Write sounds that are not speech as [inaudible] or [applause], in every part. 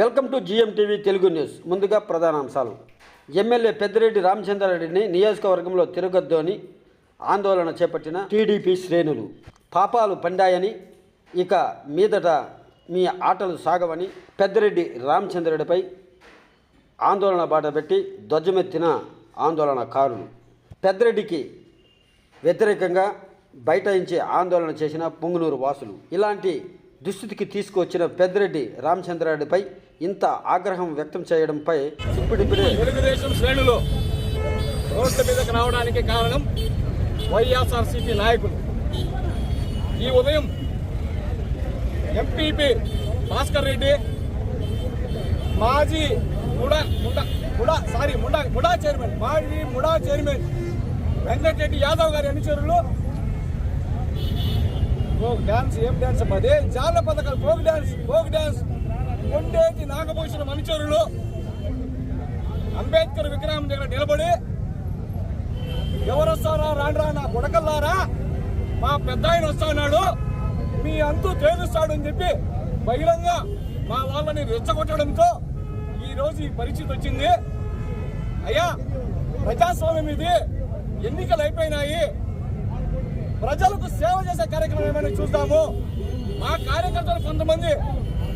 Welcome to GM TV Telugu news. ముందుగా ప్రధాన అంశాలు. ఎమ్మెల్యే పెద్దిరెడ్డి రామచంద్రారెడ్డిని నియోజకవర్గంలో తిరగొద్దు అని ఆందోళన చేపట్టిన టీడీపీ శ్రేణులు. పాపాలు పండాయని ఇక మీదట మీ ఆటలు సాగవని పెద్దిరెడ్డి రామచంద్రుడిపై ఆందోళన బాట పెట్టి ధ్వజమెత్తిన ఆందోళనకారులు. పెద్దిరెడ్డికి వ్యతిరేకంగా బైఠాయించి ఆందోళన చేసిన పొంగునూరు వాసులు. ఇలాంటి దుస్థితికి తీసుకొచ్చిన పెద్దిరెడ్డి రామచంద్రారెడ్డిపై ఇంత ఆగ్రహం వ్యక్తం చేయడంపై ఇప్పుడిప్పుడే తెలుగుదేశం శ్రేణులు రోడ్ల మీదకు రావడానికి కారణం వైఎస్ఆర్సీపీ నాయకులు. ఈ ఉదయం ఎంపీపీ భాస్కర్ రెడ్డి మాజీ MUDA MUDA MUDA sorry MUDA MUDA chairman మాజీ ముడా చైర్మన్ వెంకటరెడ్డి యాదవ్ గారి అనుచరులు ఫోక్ డాన్స్ ఏం డాన్స్ అమ్మా అదే జాల పథకాలు folk dance folk dance. Kondeti Nagabhushana మణిచూరులు Ambedkar విగ్రహం దగ్గర నిలబడి ఎవరు వస్తారా రాండ్రా నా కొడకల్లారా? మా పెద్ద ఆయన వస్తున్నాడు. మీ అంతు తేలుస్తాడు అని చెప్పి బహిరంగ మా వాళ్ళని రెచ్చగొట్టడంతో ఈరోజు ఈ పరిస్థితి వచ్చింది. అయ్యా ప్రజాస్వామ్యం ఇది. ఎన్నికలు అయిపోయినాయి. ప్రజలకు సేవ చేసే కార్యక్రమం ఏమైనా చూద్దాము? మా కార్యకర్తలు కొంతమంది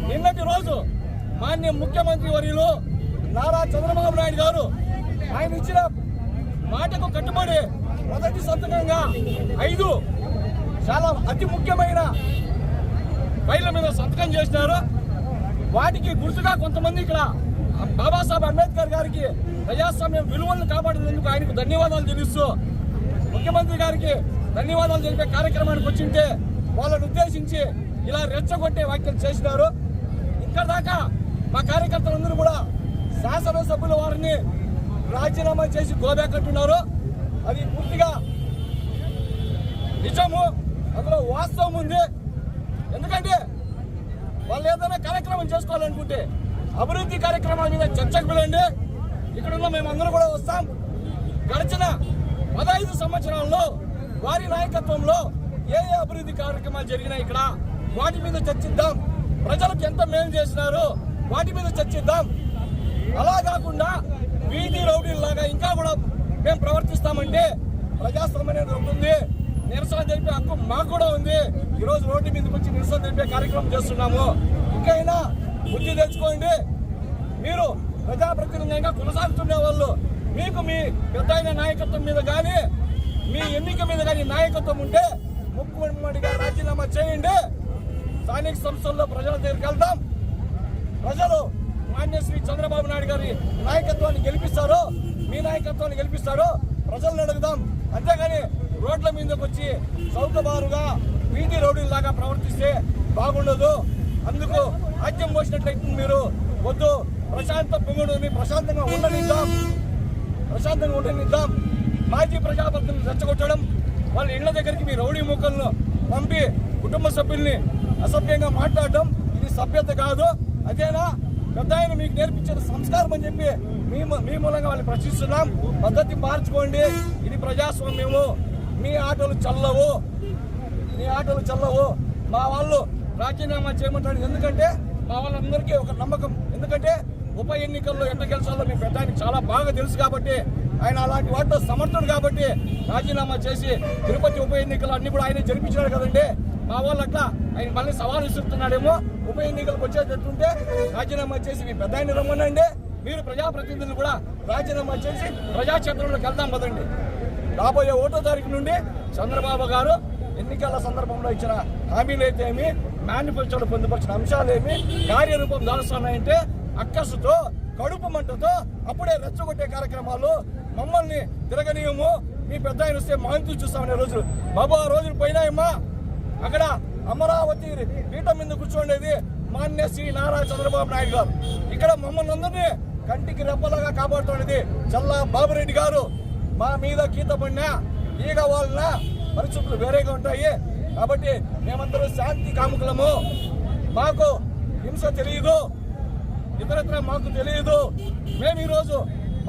నిన్నటి రోజు మాన్య ముఖ్యమంత్రి వర్యులు నారా చంద్రబాబు నాయుడు గారు ఆయన ఇచ్చిన మాటకు కట్టుబడి మొదటి సంతకంగా ఐదు చాలా అతి ముఖ్యమైన ఫైళ్ళ మీద సంతకం చేసినారు. వాటికి గుర్తుగా కొంతమంది ఇక్కడ బాబాసాహెబ్ అంబేద్కర్ గారికి ప్రజాస్వామ్యం విలువలను కాపాడినందుకు ఆయనకు ధన్యవాదాలు తెలుస్తూ ముఖ్యమంత్రి గారికి ధన్యవాదాలు తెలిపే కార్యక్రమానికి వచ్చింటే వాళ్ళని ఉద్దేశించి ఇలా రెచ్చగొట్టే వ్యాఖ్యలు చేసినారు. ఇక్కడ దాకా మా కార్యకర్తలందరూ కూడా శాసనసభ్యుల వారిని రాజీనామా చేసి గోబ్యాకంటున్నారు అది పూర్తిగా నిజము అందులో వాస్తవం ఉంది. ఎందుకంటే వాళ్ళు ఏదైనా కార్యక్రమం చేసుకోవాలనుకుంటే అభివృద్ధి కార్యక్రమాల మీద చర్చకు వెళ్ళండి. ఇక్కడ ఉన్న మేమందరూ కూడా వస్తాం. గడిచిన పదహైదు సంవత్సరాల్లో వారి నాయకత్వంలో ఏ ఏ అభివృద్ధి కార్యక్రమాలు జరిగినాయి ఇక్కడ వాటి మీద చర్చిద్దాం. ప్రజలకు ఎంత మేలు చేసినారో వాటి మీద చర్చిద్దాం. అలా కాకుండా వీధి రౌడీలాగా ఇంకా కూడా మేము ప్రవర్తిస్తామంటే ప్రజాస్వామ్యం అనేది ఉంటుంది. నిరసన తెలిపే హక్కు మాకు కూడా ఉంది. ఈరోజు రోడ్డు మీదకి వచ్చి నిరసన తెలిపే కార్యక్రమం చేస్తున్నాము. ఇంకైనా బుద్ధి తెచ్చుకోండి. మీరు ప్రజాప్రతినిధంగా కొనసాగుతున్న వాళ్ళు మీకు మీ పెద్ద నాయకత్వం మీద కానీ మీ ఎన్నిక మీద కానీ నాయకత్వం ఉంటే ముఖ్యమంత్రిగా రాజీనామా చేయండి. స్థానిక సంస్థల్లో ప్రజల దగ్గరికి వెళ్దాం. ప్రజలు మాన్య శ్రీ చంద్రబాబు నాయుడు గారి నాయకత్వాన్ని గెలిపిస్తారో. మీ నాయకత్వాన్ని గెలిపిస్తారో. ప్రజలను అడుగుదాం. అంతేగాని రోడ్ల మీదకి వచ్చి చౌకబారుగా వీధి లాగా ప్రవర్తిస్తే బాగుండదు. అందుకు ఆద్యం పోసినట్లయితే మీరు వద్దు. ప్రశాంత పొంగుడుని ప్రశాంతంగా ఉండనిద్దాం. ప్రశాంతంగా ఉండనిద్దాం. మాజీ ప్రజాప్రతినిధులు రెచ్చగొట్టడం వాళ్ళ ఇళ్ళ దగ్గరికి మీ రౌడీ మూకలను పంపి కుటుంబ సభ్యుల్ని అసభ్యంగా మాట్లాడడం ఇది సభ్యత కాదు. అదేనా? పెద్ద ఆయన మీకు నేర్పించిన సంస్కారం అని చెప్పి మీ మీ మూలంగా వాళ్ళని ప్రశ్నిస్తున్నాం. పద్ధతి మార్చుకోండి. ఇది ప్రజాస్వామ్యము. మీ ఆటలు చల్లవు. మీ ఆటలు చల్లవు. మా వాళ్ళు రాజీనామా చేయమంటాడు ఎందుకంటే మా వాళ్ళందరికీ ఒక నమ్మకం. ఎందుకంటే ఉప ఎన్నికల్లో ఎట్ట గెలిచాలో మీ పెద్ద చాలా బాగా తెలుసు కాబట్టి ఆయన అలాంటి వాటిలో సమర్థుడు కాబట్టి రాజీనామా చేసి తిరుపతి ఉప ఎన్నికలు అన్ని కూడా ఆయన జరిపించినాడు కదండి. మా వాళ్ళు అట్లా ఆయన మళ్ళీ సవాల్ విసురుతున్నాడేమో. ఉప ఎన్నికలకు వచ్చేటట్టుంటే రాజీనామా చేసి మీ పెద్ద ఆయన రమ్మనండి. మీరు ప్రజాప్రతినిధులు కూడా రాజీనామా చేసి ప్రజాక్షేత్రంలోకి వెళ్దాం పదండి రాబోయే ఒకటో తారీఖు నుండి చంద్రబాబు గారు ఎన్నికల సందర్భంలో ఇచ్చిన హామీలు అయితే ఏమి? మేనిఫెస్టోలో పొందుపరిచిన అంశాలు ఏమి? కార్యరూపం దాలుస్తున్నాయంటే అక్కసుతో కడుపు మంటతో అప్పుడే రెచ్చగొట్టే కార్యక్రమాలు మమ్మల్ని తిరగనీయము. మీ పెద్ద ఆయన వస్తే మాంతు చూస్తామనే రోజులు. బాబు ఆ రోజులు పోయినాయమ్మా. అక్కడ అమరావతి పీఠం మీద కూర్చోండేది మాన్య శ్రీ నారా చంద్రబాబు నాయుడు గారు. ఇక్కడ మమ్మల్ని అందరినీ కంటికి రెప్పలాగా కాపాడుతున్నది చల్లా బాబురెడ్డి గారు. మా మీద గీత పడినా ఈగ వాళ్ళ పరిస్థితులు వేరేగా ఉంటాయి. కాబట్టి మేమందరూ శాంతి కాముకులము. మాకు హింస తెలియదు. ఇతరత్ర మాకు తెలియదు. మేము ఈరోజు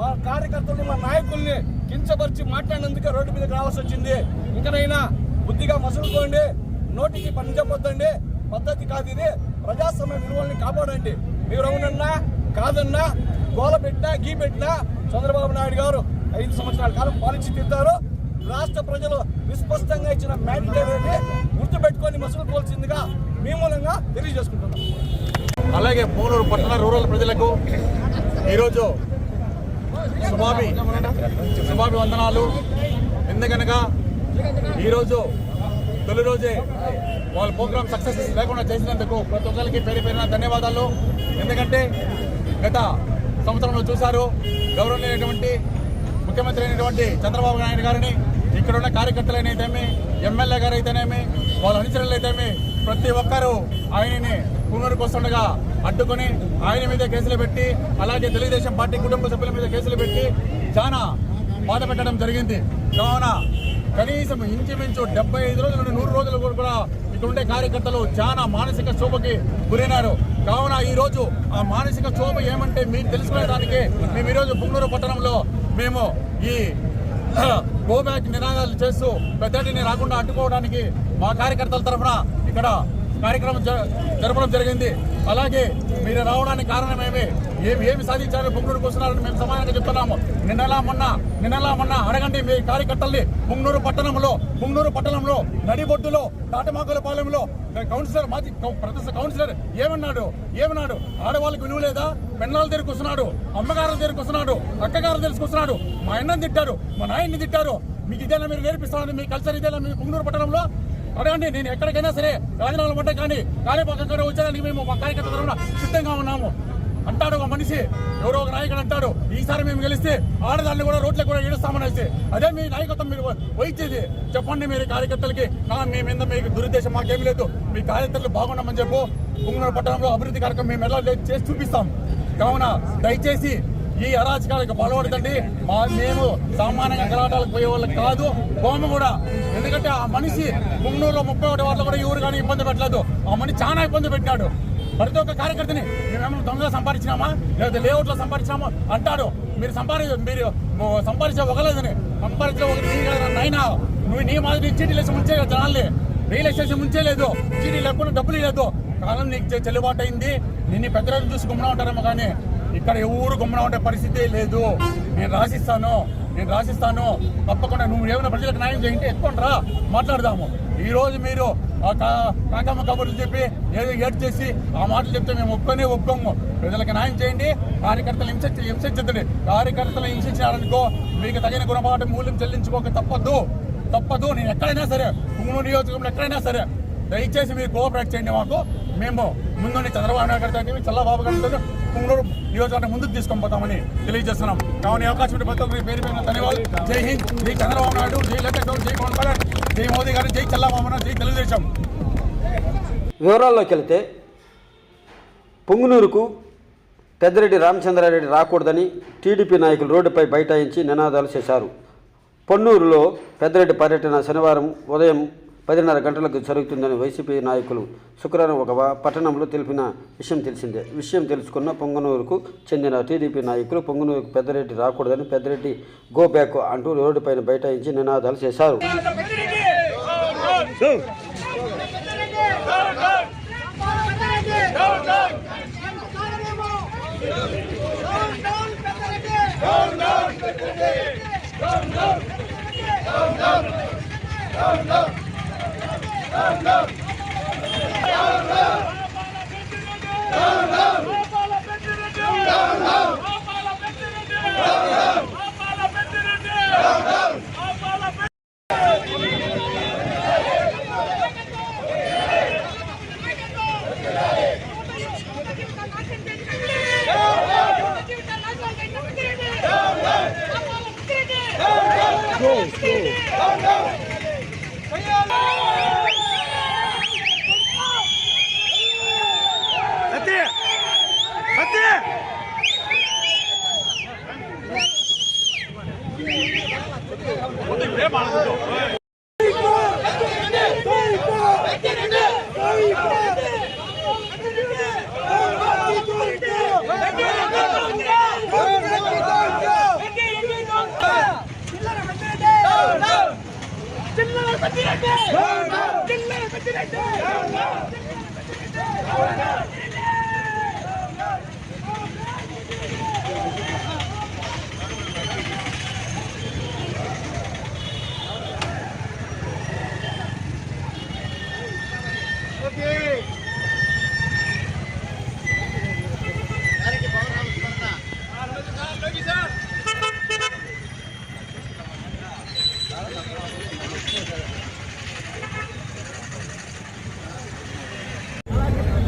మా కార్యకర్తల్ని మా నాయకుల్ని కించపరిచి మాట్లాడినందుకే రోడ్డు మీదకి రావాల్సి వచ్చింది. ఇంకనైనా బుద్ధిగా మసులుకోండి నోటికి పని చెప్పొద్దండి పద్ధతి కాదు ఇది. ప్రజాస్వామ్య విలువల్ని కాపాడండి. మీరు అవునన్నా కాదన్నా గోల పెట్టినా గీ పెట్టినా చంద్రబాబు నాయుడు గారు ఐదు సంవత్సరాల కాలం పాలించి తింటారు రాష్ట్ర ప్రజలు విస్పష్టంగా ఇచ్చిన మ్యాండేట్ గుర్తుపెట్టుకొని మసులు కోల్సిందిగా మీ మూలంగా తెలియజేసుకుంటున్నాం. అలాగే పోలూరు పట్టణ రూరల్ ప్రజలకు ఈరోజు సుమామి సుమామి వందనాలు. ఎందుకనగా ఈరోజు తొలి రోజే వాళ్ళ ప్రోగ్రామ్ సక్సెస్ లేకుండా చేసినందుకు ప్రతి ఒక్కరికి పేరు పేరున ధన్యవాదాలు. ఎందుకంటే గత సంవత్సరంలో చూశారు గౌరవనీయమైనటువంటి ముఖ్యమంత్రి అయినటువంటి చంద్రబాబు నాయుడు గారిని ఇక్కడ ఉన్న కార్యకర్తలైతేమి ఎమ్మెల్యే గారు అయితేనేమి వాళ్ళ అనుచరులు అయితేమి ప్రతి ఒక్కరూ ఆయనని కూనూరుకు వస్తుండగా అడ్డుకొని ఆయన మీద కేసులు పెట్టి అలాగే తెలుగుదేశం పార్టీ కుటుంబ సభ్యుల మీద కేసులు పెట్టి చాలా బాధ పెట్టడం జరిగింది. కావున కనీసం ఇంచుమించు డెబ్బై ఐదు రోజుల నుండి నూరు రోజులు కూడా ఇక్కడ ఉండే కార్యకర్తలు చాలా మానసిక శోభకి గురైనారు. కావున ఈ రోజు ఆ మానసిక శోభ ఏమంటే మీరు తెలుసుకునేదానికి మేము ఈరోజు పుంగూరు పట్టణంలో మేము ఈ [clears throat] గోబ్యాక్ నినాదాలు చేస్తూ పెద్దటిని రాకుండా అడ్డుకోవడానికి మా కార్యకర్తల తరఫున ఇక్కడ కార్యక్రమం జ- జరపడం జరిగింది. అలాగే మీరు రావడానికి కారణమేమి? ఏమి ఏమి సాధించారు? పుంగనూరుకు వస్తున్నారని మేము సమానంగా చెప్తున్నాము. నిన్నలా మొన్న నిన్నలా మొన్న అడగండి మీ కార్యకర్తల్ని. పుంగనూరు పట్టణంలో పుంగనూరు పట్టణంలో నడిబొడ్డులో తాటమాకులపాలెంలో కౌన్సిలర్ మాజీ కౌ- కౌన్సిలర్ ఏమన్నాడు? ఏమన్నాడు? ఆడవాళ్ళకి విలువ లేదా? పెన్నాల దగ్గరికి వస్తున్నాడు. అమ్మగారుల దగ్గరికి వస్తున్నాడు. అక్కగారు దగ్గరికి వస్తున్నాడు. మా అన్నని తిట్టారు. మా నాయన్ని తిట్టారు. మీకు ఇదేనా మీరు నేర్పిస్తామని మీ కల్చర్ ఇదేనా మీ పుంగనూరు పట్టణంలో? అడగండి నేను ఎక్కడికైనా సరే రాజీనామాలు పడ్డా కానీ కాళీపాకం వచ్చేదానికి మేము మా కార్యకర్త తరఫున సిద్ధంగా ఉన్నాము. అంటాడు ఒక మనిషి ఎవరో ఒక నాయకుడు అంటాడు ఈసారి మేము గెలిస్తే ఆడదాన్ని కూడా రోడ్లకు కూడా ఈడుస్తామనేసి అదే మీ నాయకత్వం మీరు వహించేది. చెప్పండి మీరు కార్యకర్తలకి నా మీ మీద మీకు దురుద్దేశం మాకేమీ లేదు. మీ కార్యకర్తలు బాగున్నామని చెప్పు. పుంగనూరు పట్టణంలో అభివృద్ధి కార్యక్రమం మేము ఎలా చేసి చూపిస్తాం. కావున దయచేసి ఈ అరాచకాలకు బలపడతండి మా మేము సామాన్యంగా గలాటాలకు పోయే వాళ్ళకి కాదు. భూమి కూడా. ఎందుకంటే ఆ మనిషి మున్నూరులో ముప్పై ఒకటి వాళ్ళు కూడా ఎవరు కానీ ఇబ్బంది పెట్టలేదు. ఆ మనిషి చాలా ఇబ్బంది పెట్టాడు ప్రతి ఒక్క కార్యకర్తని మేమేమో దొంగ సంపాదించినామా? లేదా లేఅవుట్లో సంపాదించినామా? అంటాడు. మీరు సంపాది మీరు సంపాదించే ఒకలేదని సంపాదించే ఒకటి నైనా నువ్వు నీ మాదిరి చీటీ లేసి ముంచే కదా జనాల్ని. రియల్ ఎస్టేషన్ ముంచే లేదు. చీటీ లేకుండా డబ్బులు లేదు కాలం నీకు చెల్లుబాటు అయింది. నిన్ను పెద్ద రోజు చూసి గుమ్మన ఉంటారేమో కానీ ఇక్కడ ఎవరు గుమ్మన ఉండే పరిస్థితే లేదు. నేను రాసిస్తాను నేను రాసిస్తాను. తప్పకుండా నువ్వు ఏమైనా ప్రజలకు న్యాయం చేయంటే ఎత్తుకొని రా మాట్లాడదాము ఈరోజు మీరు ఆ కా- కాకమ్మ కబుర్లు చెప్పి ఏదో ఏడ్ చేసి ఆ మాటలు చెప్తే మేము ఒప్పుకొని ఒప్పుకోము. ప్రజలకు న్యాయం చేయండి. కార్యకర్తలు హింస హింసించండి కార్యకర్తలు హింసించారనుకో మీకు తగిన గుణపాఠం మూల్యం చెల్లించుకోక తప్పదు. తప్పదు. నేను ఎక్కడైనా సరే పుంగనూరు నియోజకవర్గంలో ఎక్కడైనా సరే దయచేసి మీరు కోఆపరేట్ చేయండి మాకు. మేము ముందుండి చంద్రబాబు నాయుడు గారి దగ్గర చల్లబాబు గారితో పుంగనూరు నియోజకవర్గం ముందుకు తీసుకొని పోతామని తెలియజేస్తున్నాం. కావున అవకాశం ఉంటే ప్రతి ఒక్కరికి పేరు ధన్యవాదాలు. జై హింద్ జై చంద్రబాబు నాయుడు జై లలిత జై పవన్ కళ్యాణ్ జై మోదీ గారు జై చల్లబాబు నాయుడు, జై తెలుగుదేశం. వివరాల్లోకి వెళితే పొంగునూరుకు పెద్దిరెడ్డి రామచంద్రారెడ్డి రాకూడదని టీడీపీ నాయకులు రోడ్డుపై బైఠాయించి నినాదాలు చేశారు. పొన్నూరులో పెద్దిరెడ్డి పర్యటన శనివారం ఉదయం పదిన్నర గంటలకు జరుగుతుందని వైసీపీ నాయకులు శుక్రవారం ఒక పట్టణంలో తెలిపిన విషయం తెలిసిందే విషయం తెలుసుకున్న పొంగనూరుకు చెందిన టీడీపీ నాయకులు పొంగనూరుకు పెద్దరెడ్డి రాకూడదని పెద్దరెడ్డి గో బ్యాక్ అంటూ రోడ్డుపైన బైఠాయించి నినాదాలు చేశారు Ram Ram Ram Ram Peddireddy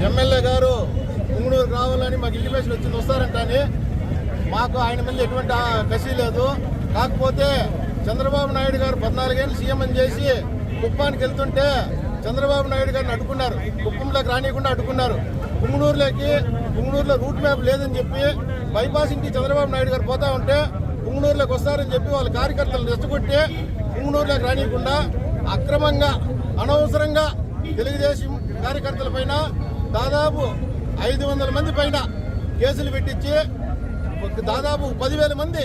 MLA గారు పుంగనూరు రావాలని మాకు ఇంటిమేషన్ వచ్చింది వస్తారంటని మాకు ఆయన మీద ఎటువంటి కసి లేదు. కాకపోతే చంద్రబాబు నాయుడు గారు పద్నాలుగేళ్ళు సీఎం అని చేసి కుప్పానికి వెళ్తుంటే చంద్రబాబు నాయుడు గారిని అడ్డుకున్నారు. కుప్పంలోకి రానియకుండా అడ్డుకున్నారు. పుంగనూరులోకి పుంగనూరులో రూట్ మ్యాప్ లేదని చెప్పి బైపాస్ ఇంటి చంద్రబాబు నాయుడు గారు పోతా ఉంటే పుంగనూరులోకి వస్తారని చెప్పి వాళ్ళ కార్యకర్తలు రెచ్చగొట్టి పుంగనూరులోకి రానియకుండా అక్రమంగా అనవసరంగా తెలుగుదేశం కార్యకర్తల పైన దాదాపు ఐదు వందల మంది పైన కేసులు పెట్టించి దాదాపు పదివేల మంది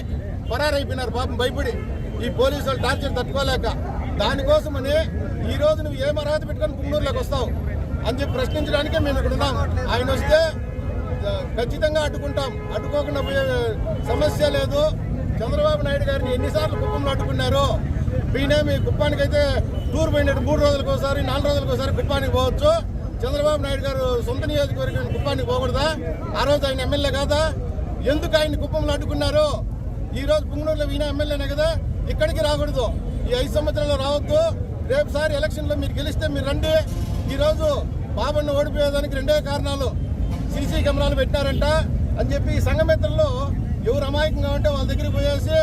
పరారైపోయినారు పాపం భయపడి. ఈ పోలీసులు టార్చర్ తట్టుకోలేక. దానికోసమని ఈ రోజు నువ్వు ఏం అర్హత పెట్టుకొని పుంగనూరులోకి వస్తావు అని చెప్పి ప్రశ్నించడానికే మేము ఇక్కడ ఉన్నాం. ఆయన వస్తే ఖచ్చితంగా అడ్డుకుంటాం. అడ్డుకోకుండా పోయే సమస్య లేదు. చంద్రబాబు నాయుడు గారిని ఎన్నిసార్లు కుప్పంలో అడ్డుకున్నారు ఈయన మీ కుప్పానికి అయితే టూర్ పోయినట్టు మూడు రోజులకు ఒకసారి నాలుగు రోజులకు ఒకసారి కుప్పానికి పోవచ్చు. చంద్రబాబు నాయుడు గారు సొంత నియోజకవర్గం కుప్పానికి పోకూడదా? ఆ రోజు ఆయన ఎమ్మెల్యే కాదా? ఎందుకు ఆయన కుప్పంలో అడ్డుకున్నారు? ఈ రోజు పుంగనూరులో ఈయన ఎమ్మెల్యేనే కదా ఇక్కడికి రాకూడదు. ఈ ఐదు సంవత్సరాలు రావద్దు. రేపు సారి ఎలక్షన్లో మీరు గెలిస్తే మీరు రండి. ఈ రోజు బాబన్న ఓడిపోయేదానికి రెండే కారణాలు. సీసీ కెమెరాలు పెట్టారంట అని చెప్పి ఈ సంఘమిత్రుల్లో ఎవరు అమాయకంగా ఉంటే వాళ్ళ దగ్గరికి పోయేసి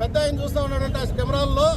పెద్ద ఆయన చూస్తూ ఉన్నాడంట ఆ కెమెరాల్లో.